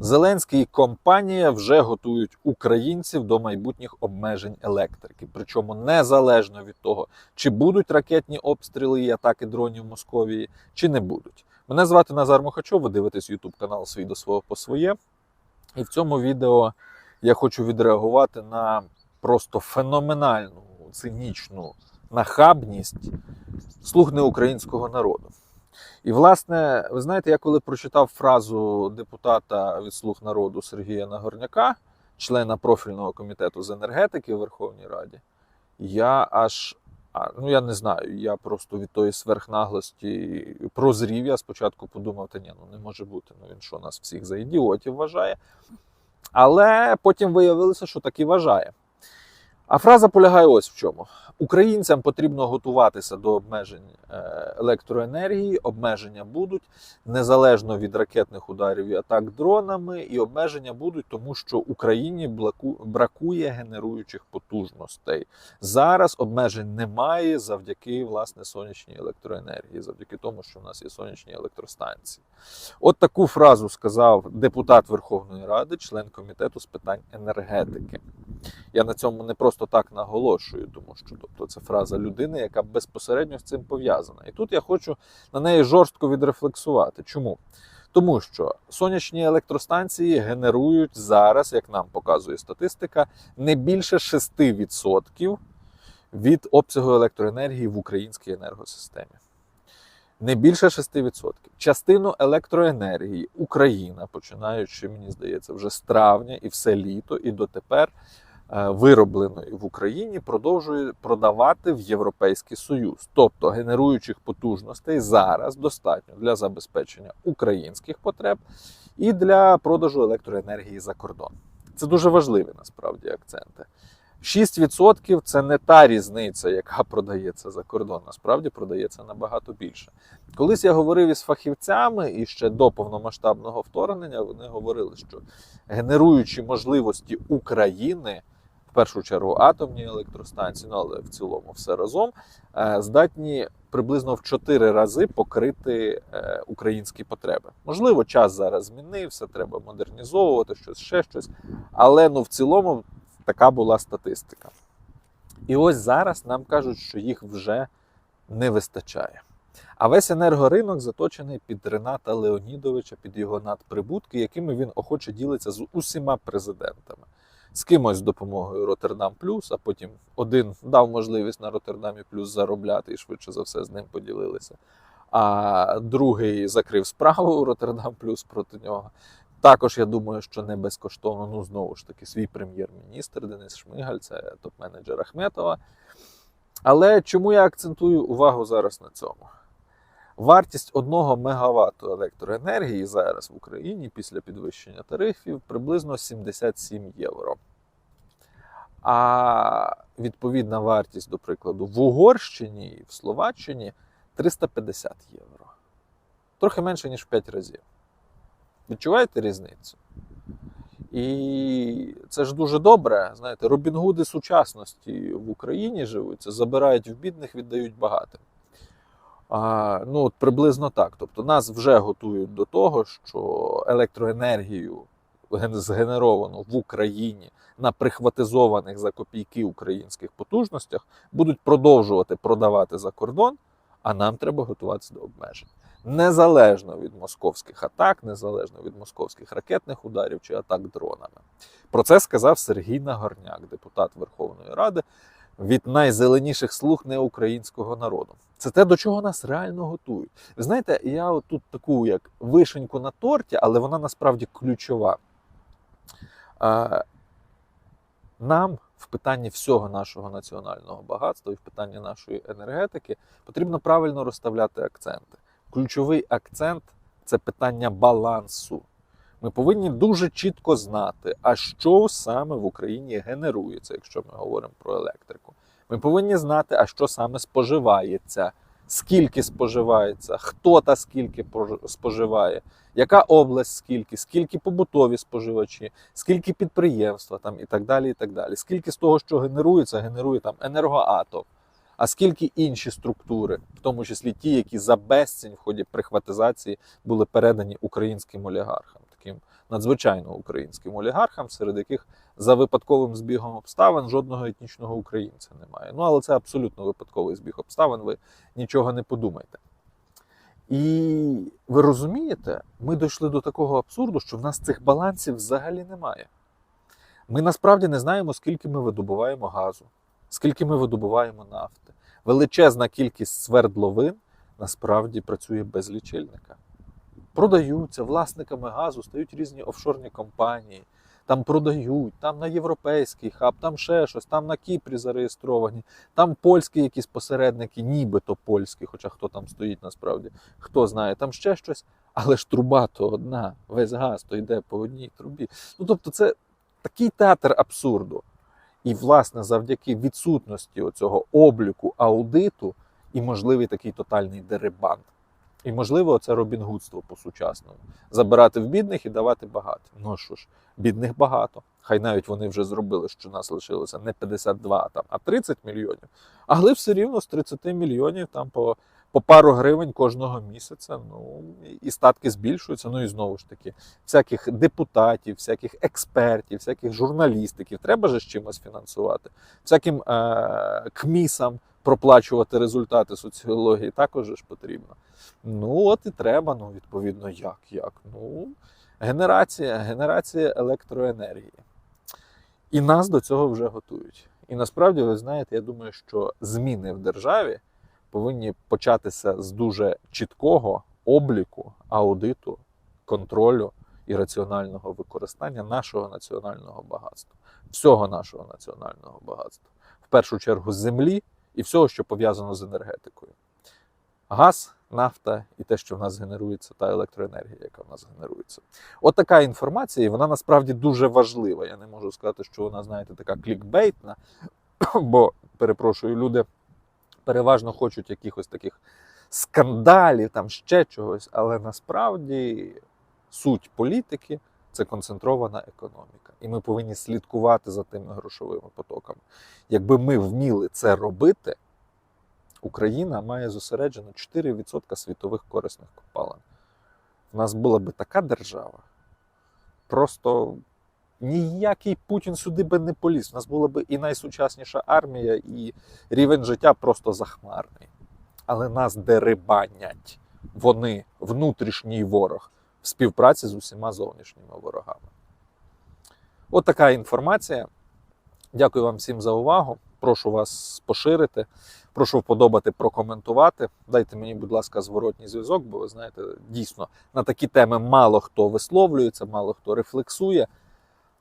Зеленський і компанія вже готують українців до майбутніх обмежень електрики. Причому незалежно від того, чи будуть ракетні обстріли і атаки дронів Московії, чи не будуть. Мене звати Назар Мухачов, ви дивитесь YouTube канал Свій до свого по своє. І в цьому відео я хочу відреагувати на просто феноменальну, цинічну нахабність слуг неукраїнського народу. І, власне, ви знаєте, я коли прочитав фразу депутата від слуг народу Сергія Нагорняка, члена профільного комітету з енергетики в Верховній Раді, я аж, ну я не знаю, я просто від тої сверхнаглості прозрів. Я спочатку подумав, та ні, ну не може бути, ну він що нас всіх за ідіотів вважає. Але потім виявилося, що таки вважає. А фраза полягає ось в чому: українцям потрібно готуватися до обмежень е, електроенергії. Обмеження будуть незалежно від ракетних ударів і атак дронами, і обмеження будуть тому, що Україні бракує генеруючих потужностей. Зараз обмежень немає завдяки власне сонячній електроенергії, завдяки тому, що в нас є сонячні електростанції. От таку фразу сказав депутат Верховної Ради, член комітету з питань енергетики. Я на цьому не просто так наголошую, тому що тобто, це фраза людини, яка безпосередньо з цим пов'язана. І тут я хочу на неї жорстко відрефлексувати. Чому? Тому що сонячні електростанції генерують зараз, як нам показує статистика, не більше 6% від обсягу електроенергії в українській енергосистемі. Не більше 6%. Частину електроенергії Україна, починаючи, мені здається, вже з травня і все літо, і дотепер виробленої в Україні продовжує продавати в Європейський Союз. Тобто генеруючих потужностей зараз достатньо для забезпечення українських потреб і для продажу електроенергії за кордон. Це дуже важливі насправді акценти. 6% це не та різниця, яка продається за кордон. Насправді продається набагато більше. Колись я говорив із фахівцями, і ще до повномасштабного вторгнення вони говорили, що генеруючі можливості України, першу чергу атомні електростанції, ну але в цілому все разом, е, здатні приблизно в 4 рази покрити е, українські потреби. Можливо, час зараз змінився, треба модернізовувати щось, ще щось. Але ну в цілому така була статистика. І ось зараз нам кажуть, що їх вже не вистачає. А весь енергоринок заточений під Рената Леонідовича, під його надприбутки, якими він охоче ділиться з усіма президентами. З кимось допомогою Роттердам Плюс, а потім один дав можливість на Роттердамі Плюс заробляти і швидше за все з ним поділилися. А другий закрив справу Роттердам Плюс проти нього. Також я думаю, що не безкоштовно, ну знову ж таки, свій прем'єр-міністр Денис Шмигаль, це топ-менеджер Ахметова. Але чому я акцентую увагу зараз на цьому? Вартість 1 МВт електроенергії зараз в Україні після підвищення тарифів приблизно 77 євро. А відповідна вартість, до прикладу, в Угорщині і в Словаччині 350 євро. Трохи менше, ніж в 5 разів. Відчуваєте різницю? І це ж дуже добре. Знаєте, Робінгуди сучасності в Україні живуть, це забирають в бідних, віддають багатим. А, ну, от приблизно так. Тобто нас вже готують до того, що електроенергію ген- згенеровану в Україні на прихватизованих за копійки українських потужностях будуть продовжувати продавати за кордон, а нам треба готуватися до обмежень. Незалежно від московських атак, незалежно від московських ракетних ударів чи атак дронами. Про це сказав Сергій Нагорняк, депутат Верховної Ради від найзеленіших слуг неукраїнського народу. Це те, до чого нас реально готують. Ви знаєте, я от тут таку як вишеньку на торті, але вона насправді ключова. Нам в питанні всього нашого національного багатства і в питанні нашої енергетики потрібно правильно розставляти акценти. Ключовий акцент це питання балансу. Ми повинні дуже чітко знати, а що саме в Україні генерується, якщо ми говоримо про електрику. Ми повинні знати, а що саме споживається, скільки споживається, хто та скільки споживає, яка область скільки, скільки побутові споживачі, скільки підприємства там і так далі. і так далі. Скільки з того, що генерується, генерує там енергоатом, а скільки інші структури, в тому числі ті, які за безцінь в ході прихватизації були передані українським олігархам, таким надзвичайно українським олігархам, серед яких за випадковим збігом обставин жодного етнічного українця немає. Ну але це абсолютно випадковий збіг обставин. Ви нічого не подумайте. І ви розумієте, ми дійшли до такого абсурду, що в нас цих балансів взагалі немає. Ми насправді не знаємо, скільки ми видобуваємо газу, скільки ми видобуваємо нафти. Величезна кількість свердловин насправді працює без лічильника. Продаються власниками газу, стають різні офшорні компанії, там продають, там на європейський хаб, там ще щось, там на Кіпрі зареєстровані, там польські якісь посередники, нібито польські, хоча хто там стоїть насправді, хто знає, там ще щось, але ж труба то одна, весь газ то йде по одній трубі. Ну тобто, це такий театр абсурду. І, власне, завдяки відсутності цього обліку аудиту і можливий такий тотальний дерибан. І можливо, це робінгудство по-сучасному. Забирати в бідних і давати багатим. Ну що ж, бідних багато. Хай навіть вони вже зробили, що нас лишилося не 52, а там, а 30 мільйонів. Але все рівно з 30 мільйонів там по, по пару гривень кожного місяця. Ну і статки збільшуються. Ну і знову ж таки, всяких депутатів, всяких експертів, всяких журналістиків треба з чимось фінансувати. Всяким е- кмісам проплачувати результати соціології також ж потрібно. Ну, от і треба. Ну, відповідно, як? як? Ну, генерація, генерація електроенергії. І нас до цього вже готують. І насправді, ви знаєте, я думаю, що зміни в державі повинні початися з дуже чіткого обліку, аудиту, контролю і раціонального використання нашого національного багатства, всього нашого національного багатства, в першу чергу землі і всього, що пов'язано з енергетикою. Газ, нафта і те, що в нас генерується, та електроенергія, яка в нас генерується. От така інформація, і вона насправді дуже важлива. Я не можу сказати, що вона, знаєте, така клікбейтна, бо, перепрошую, люди переважно хочуть якихось таких скандалів, там ще чогось, але насправді суть політики це концентрована економіка. І ми повинні слідкувати за тими грошовими потоками. Якби ми вміли це робити, Україна має зосереджено 4% світових корисних копалин. У нас була би така держава. Просто ніякий Путін сюди би не поліз. У нас була б і найсучасніша армія, і рівень життя просто захмарний. Але нас дерибанять. Вони внутрішній ворог в співпраці з усіма зовнішніми ворогами. От така інформація. Дякую вам всім за увагу. Прошу вас поширити, прошу вподобати, прокоментувати. Дайте мені, будь ласка, зворотній зв'язок, бо ви знаєте, дійсно на такі теми мало хто висловлюється, мало хто рефлексує.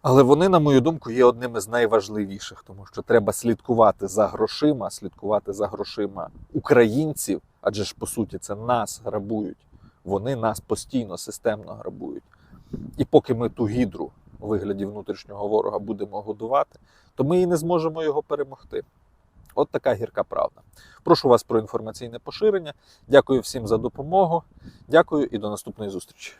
Але вони, на мою думку, є одним із найважливіших, тому що треба слідкувати за грошима, слідкувати за грошима українців, адже ж по суті це нас грабують. Вони нас постійно системно грабують. І поки ми ту гідру у вигляді внутрішнього ворога будемо годувати, то ми і не зможемо його перемогти. От така гірка правда. Прошу вас про інформаційне поширення. Дякую всім за допомогу. Дякую і до наступної зустрічі.